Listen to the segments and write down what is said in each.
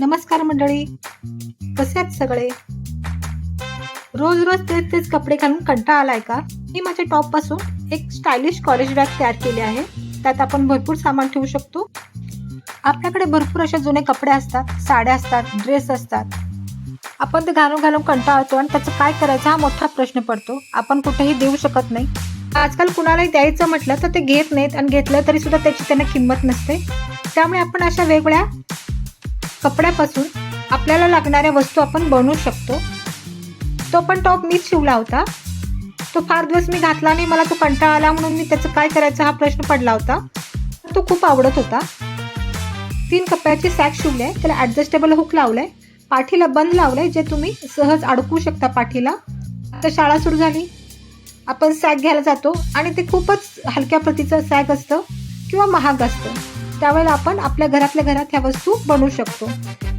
नमस्कार मंडळी. कसे आहेत सगळे? रोज रोज तेच तेच कपडे घालून कंटाळा आलाय का? मी माझ्या टॉपपासून एक स्टायलिश कॉलेज बॅग तयार केली आहे. त्यात आपण भरपूर सामान ठेवू शकतो. आपल्याकडे भरपूर अशा जुने कपडे असतात साड्या असतात ड्रेस असतात. आपण ते घालून घालून कंटाळतो आणि त्याचं काय करायचं हा मोठा प्रश्न पडतो. आपण कुठेही देऊ शकत नाही. आजकाल कुणालाही द्यायचं म्हटलं तर ते घेत नाहीत आणि घेतलं तरी सुद्धा त्याची त्यांना किंमत नसते. त्यामुळे आपण अशा वेगवेगळ्या कपड्यापासून आपल्याला लागणाऱ्या वस्तू आपण बनवू शकतो. तो पण टॉप मीच शिवला होता. तो फार दिवस मी घातला नाही मला तो कंटाळा आला म्हणून मी त्याचं काय करायचं हा प्रश्न पडला होता. तो खूप आवडत होता. तीन कपड्याचे सॅक शिवली आहे त्याला ॲडजस्टेबल हुक लावलंय पाठीला बंद लावलंय जे तुम्ही सहज अडकू शकता पाठीला. आता शाळा सुरू झाली. आपण सॅक घ्यायला जातो आणि ते खूपच हलक्या प्रतीचं सॅक असतं किंवा महाग असतं. त्यावेळेला आपण आपल्या घरातल्या घरात ह्या वस्तू बनवू शकतो.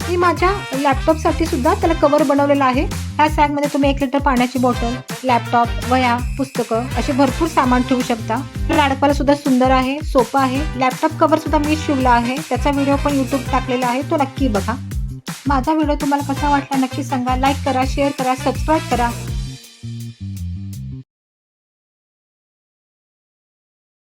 मी माझ्या लॅपटॉपसाठी सुद्धा त्याला कवर बनवलेलं आहे. ह्या सॅगमध्ये तुम्ही एक लिटर पाण्याची बॉटल लॅपटॉप वह्या पुस्तकं असे भरपूर सामान ठेवू शकता. लाडकवाला सुद्धा सुंदर आहे सोपं आहे. लॅपटॉप कवर सुद्धा मी शिवला आहे. त्याचा व्हिडिओ पण यूट्यूब टाकलेला आहे. तो नक्की बघा. माझा व्हिडिओ तुम्हाला कसा वाटला नक्की सांगा. लाईक करा शेअर करा सबस्क्राईब करा.